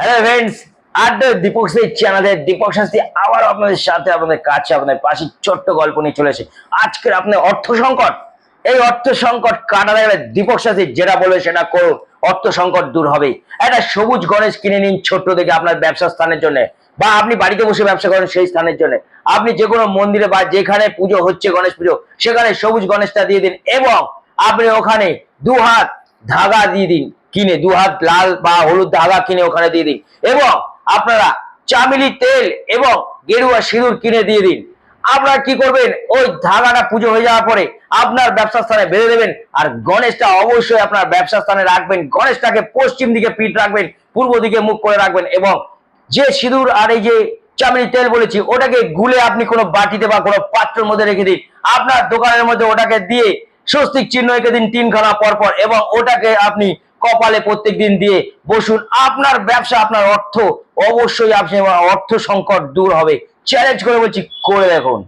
Hello friends আড্ডা দীপক সেই চ্যানেলের দীপক শাস্তি আবার আপনাদের সাথে আপনাদের কাছে, আপনাদের পাশে ছোট্ট গল্প নিয়ে চলে এসে আজকের আপনার অর্থ সংকট। এই অর্থ সংকট কাটাতে গেলে দীপক শাস্তি যেটা বলবে সেটা করুন। অর্থ সংকট দূর হবে। একটা সবুজ গণেশ কিনে নিন ছোট্ট থেকে আপনার ব্যবসা স্থানের জন্য। বা আপনি বাড়িতে বসে ব্যবসা করেন সেই স্থানের জন্য। আপনি যে কোনো মন্দিরে বা যেখানে পুজো হচ্ছে গণেশ পুজো, সেখানে সবুজ গণেশটা দিয়ে দিন এবং আপনি ওখানে দু হাত ধাগা দিয়ে দিন, কিনে, দু হাত লাল বা হলুদ ধাগা কিনে ওখানে দিয়ে দিন। এবং আপনারা চামিলি তেল এবং গেরুয়া সিঁদুর কিনে দিয়ে দিন। আপনারা কি করবেন? ওই ধাগাটা পুজো হয়ে যাওয়ার পরে আপনার ব্যবসা স্থানে বেঁধে দেবেন আর গণেশটা অবশ্যই আপনার ব্যবসা স্থানে রাখবেন। গণেশটাকে পশ্চিম দিকে পিঠ রাখবেন, পূর্ব দিকে মুখ করে রাখবেন এবং যে সিঁদুর আর এই যে চামড়ি তেল বলেছি, ওটাকে গুলে আপনি কোনো বাটিতে বা কোনো পাত্রের মধ্যে রেখে দিন। আপনার দোকানের মধ্যে ওটাকে দিয়ে স্বস্তিক চিহ্ন এঁকে দিন তিনখানা পর পর, এবং ওটাকে আপনি কপালে প্রত্যেক দিন দিয়ে বসুন। আপনার ব্যবসা, আপনার অর্থ, অবশ্যই আপনি অর্থ সংকট দূর হবে। চ্যালেঞ্জ করে বলছি, করে দেখুন।